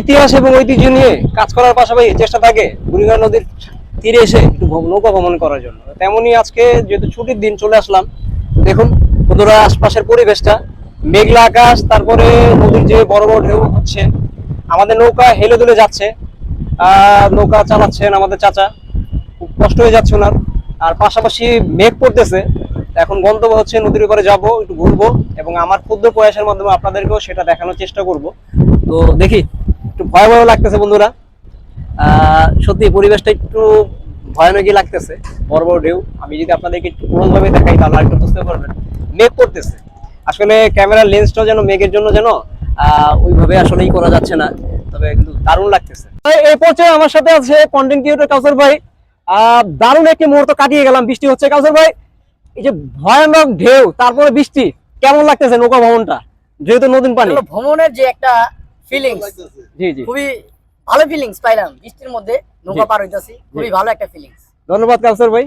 ইতিহাস এবং ঐতিহ্য নিয়ে কাজ করার পাশাপাশি চেষ্টা থাকে বুড়িগঙ্গা নদীর তীরে এসে একটু নৌকা ভ্রমণ করার জন্য। তেমনি আজকে যেহেতু ছুটির দিন চলে আসলাম, দেখুন বন্ধুরা আশপাশের পরিবেশটা, মেঘলা আকাশ, তারপরে নদীর যে বড় বড় ঢেউ হচ্ছে, আমাদের নৌকা হেলে দুলে যাচ্ছে নৌকা চালাচ্ছেন আমাদের চাচা, খুব কষ্ট হয়ে যাচ্ছে ওনার। আর পাশাপাশি মেঘ পড়তেছে, এখন গন্তব্য হচ্ছে নদীর উপরে যাব, একটু ঘুরবো, এবং আমার ক্ষুদ্র প্রয়াসের মাধ্যমে আপনাদেরকেও সেটা দেখানোর চেষ্টা করব। তো দেখি, একটু ভয় ভয় লাগতেছে বন্ধুরা। সত্যি পরিবেশটা একটু ভয়ানকই লাগতেছে, বড় বড় ঢেউ। আমি যদি আপনাদেরকে একটু ক্লোজ ভাবে দেখাই, তাহলে একটু বুঝতে পারবেন। মেঘ করতেছে। আসলে ক্যামেরার লেন্সটা যেন মেঘের জন্য যেন ওইভাবে আসলেই করা যাচ্ছে না, তবে কিন্তু দারুণ লাগতেছে। এই- পর্যায়ে আমার সাথে আছে কন্টেন্ট ক্রিয়েটর কাউসার ভাই। দারুণ একটি মুহূর্ত কাটিয়ে গেলাম, বৃষ্টি হচ্ছে। কাউসার ভাই, এই যে ভয়ানক ঢেউ, তারপরে বৃষ্টি, কেমন লাগতেছে নৌকা ভ্রমণটা? যেহেতু নতুন পানি। ভ্রমণের যে একটা ফিলিংস জি জি। খুবই ভালো ফিলিংস পাইলাম। বৃষ্টির মধ্যে নৌকা পার হইতাছি। খুবই ভালো একটা ফিলিংস ধন্যবাদ কালসার ভাই।